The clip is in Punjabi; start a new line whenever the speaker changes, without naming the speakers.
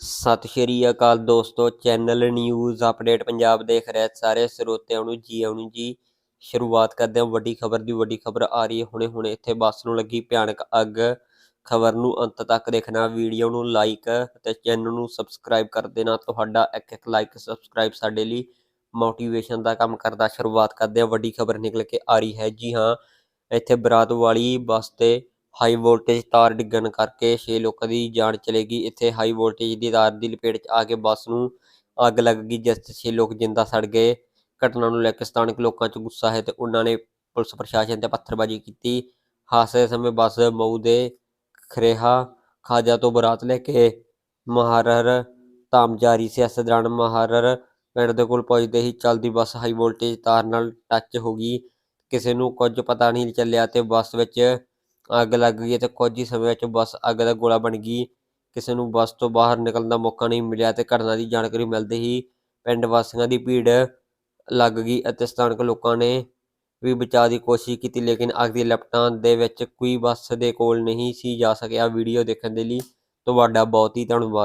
ਸਤਿ ਸ਼੍ਰੀ ਅਕਾਲ ਦੋਸਤੋ, ਚੈਨਲ ਨਿਊਜ਼ ਅਪਡੇਟ ਪੰਜਾਬ ਦੇਖ ਰਹੇ ਸਾਰੇ ਸਰੋਤਿਆਂ ਨੂੰ। ਜੀ ਆਉਣ ਜੀ, ਸ਼ੁਰੂਆਤ ਕਰਦੇ ਹਾਂ। ਵੱਡੀ ਖਬਰ ਦੀ ਵੱਡੀ ਖਬਰ ਆ ਰਹੀ ਹੈ। ਹੁਣੇ ਹੁਣੇ ਇੱਥੇ ਬੱਸ ਨੂੰ ਲੱਗੀ ਭਿਆਨਕ ਅੱਗ। ਖਬਰ ਨੂੰ ਅੰਤ ਤੱਕ ਦੇਖਣਾ, ਵੀਡੀਓ ਨੂੰ ਲਾਈਕ ਅਤੇ ਚੈਨਲ ਨੂੰ ਸਬਸਕ੍ਰਾਈਬ ਕਰ ਦੇਣਾ। ਤੁਹਾਡਾ ਇੱਕ ਇੱਕ ਲਾਈਕ ਸਬਸਕ੍ਰਾਈਬ ਸਾਡੇ ਲਈ ਮੋਟੀਵੇਸ਼ਨ ਦਾ ਕੰਮ ਕਰਦਾ। ਸ਼ੁਰੂਆਤ ਕਰਦੇ ਹਾਂ। ਵੱਡੀ ਖਬਰ ਨਿਕਲ ਕੇ ਆ ਰਹੀ ਹੈ। ਜੀ ਹਾਂ, ਇੱਥੇ ਬਰਾਤ ਵਾਲੀ ਬੱਸ ਤੇ ਹਾਈ ਵੋਲਟੇਜ ਤਾਰ ਡਿੱਗਣ ਕਰਕੇ 6 ਲੋਕਾਂ ਦੀ ਜਾਨ ਚਲੇਗੀ ਇੱਥੇ ਹਾਈ ਵੋਲਟੇਜ ਦੀ ਤਾਰ ਦੀ ਲਪੇਟ 'ਚ ਆ ਕੇ ਬੱਸ ਨੂੰ ਅੱਗ ਲੱਗ ਗਈ, ਜਿਸ 'ਚ 6 ਲੋਕ ਜਿੰਦਾ ਸੜ ਗਏ। ਘਟਨਾ ਨੂੰ ਲੈ ਕੇ ਸਥਾਨਕ ਲੋਕਾਂ 'ਚ ਗੁੱਸਾ ਹੈ ਤੇ ਉਹਨਾਂ ਨੇ ਪੁਲਿਸ ਪ੍ਰਸ਼ਾਸਨ ਤੇ ਪੱਥਰਬਾਜ਼ੀ ਕੀਤੀ। ਹਾਦਸੇ ਸਮੇਂ ਬੱਸ ਮਊ ਦੇ ਖਰੇਹਾ ਖਾਜਾ ਤੋਂ ਬਰਾਤ ਲੈ ਕੇ ਮਹਾਰਰ ਧਾਮ ਜਾ ਰਹੀ ਸੀ ਇਸ ਦੌਰਾਨ ਮਹਾਰਰ ਪਿੰਡ ਦੇ ਕੋਲ ਪਹੁੰਚਦੇ ਹੀ ਚੱਲਦੀ ਬੱਸ ਹਾਈ ਵੋਲਟੇਜ ਤਾਰ ਨਾਲ ਟੱਚ ਹੋ ਗਈ। ਕਿਸੇ ਨੂੰ ਕੁਝ ਪਤਾ ਨਹੀਂ ਚੱਲਿਆ ਤੇ ਬੱਸ ਵਿੱਚ ਅੱਗ ਲੱਗ ਗਈ ਤੇ ਕੁਝ ਹੀ ਸਮੇਂ ਵਿੱਚ ਬੱਸ ਅੱਗ ਦਾ ਗੋਲਾ ਬਣ ਗਈ। ਕਿਸੇ ਨੂੰ ਬੱਸ ਤੋਂ ਬਾਹਰ ਨਿਕਲਣ ਦਾ ਮੌਕਾ ਨਹੀਂ ਮਿਲਿਆ ਤੇ ਘਟਨਾ ਦੀ ਜਾਣਕਾਰੀ ਮਿਲਦੇ ਹੀ ਪਿੰਡ ਵਾਸੀਆਂ ਦੀ ਭੀੜ ਲੱਗ ਗਈ ਅਤੇ ਸਥਾਨਕ ਲੋਕਾਂ ਨੇ ਵੀ ਬਚਾਅ ਦੀ ਕੋਸ਼ਿਸ਼ ਕੀਤੀ, ਲੇਕਿਨ ਅੱਗ ਦੀ ਲਪਟਾਂ ਦੇ ਵਿੱਚ ਕੋਈ ਬੱਸ ਦੇ ਕੋਲ ਨਹੀਂ ਸੀ ਜਾ ਸਕਿਆ। ਵੀਡੀਓ ਦੇਖਣ ਦੇ ਲਈ ਤੁਹਾਡਾ ਬਹੁਤ ਹੀ ਧੰਨਵਾਦ।